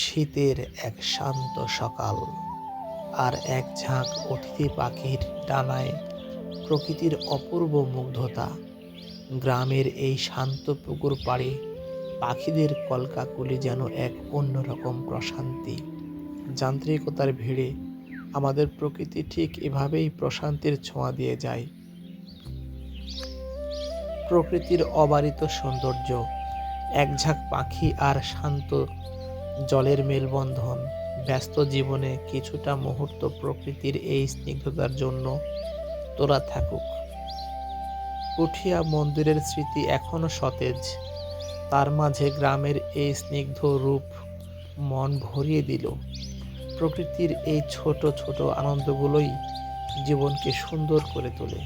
শীতের এক শান্ত সকাল আর এক ঝাঁক অতিথি পাখির ডানায় প্রকৃতির অপূর্ব মুগ্ধতা। গ্রামের এই শান্ত পুকুর পাড়ে পাখিদের কলকাকুলি যেন এক অন্যরকম প্রশান্তি। যান্ত্রিকতার ভিড়ে আমাদের প্রকৃতি ঠিক এভাবেই প্রশান্তির ছোঁয়া দিয়ে যায়। প্রকৃতির অবারিত সৌন্দর্য, এক ঝাঁক পাখি আর শান্ত জলের মেলবন্ধন, ব্যস্ত জীবনে কিছুটা মুহূর্ত প্রকৃতির এই স্নিগ্ধতার জন্য তোরা থাকুক। পুঠিয়া মন্দিরের স্মৃতি এখনও সতেজ, তার মাঝে গ্রামের এই স্নিগ্ধ রূপ মন ভরিয়ে দিল। প্রকৃতির এই ছোট ছোট আনন্দগুলোই জীবনকে সুন্দর করে তোলে।